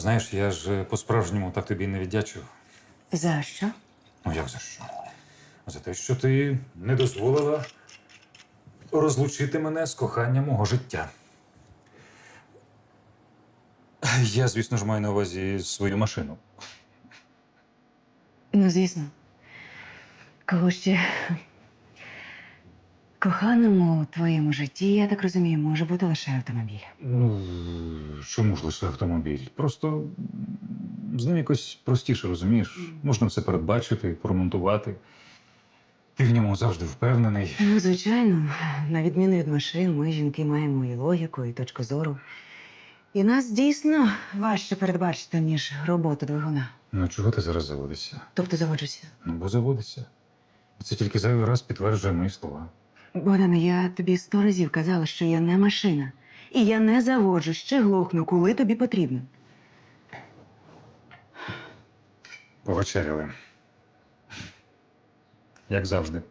Знаєш, я ж по-справжньому так тобі не віддячив. За що? Ну як за що? За те, що ти не дозволила розлучити мене з коханням мого життя. Я, звісно ж, маю на увазі свою машину. Ну, звісно. Кого ще коханому у твоєму житті, я так розумію, може бути лише автомобіль. Ну, чому ж лише автомобіль? Просто з ним якось простіше, розумієш? Можна все передбачити, поремонтувати. Ти в ньому завжди впевнений. Ну, звичайно, на відміну від машин, ми, жінки, маємо і логіку, і точку зору. І нас дійсно важче передбачити, ніж роботу двигуна. Ну, чого ти зараз заводишся? Тобто заводжуся. Ну, бо заводишся. Це тільки зайвий раз підтверджує мої слова. Богдане, я тобі сто разів казала, що я не машина. І я не заводжу, ще глохну, коли тобі потрібно. Повечеряли. Як завжди.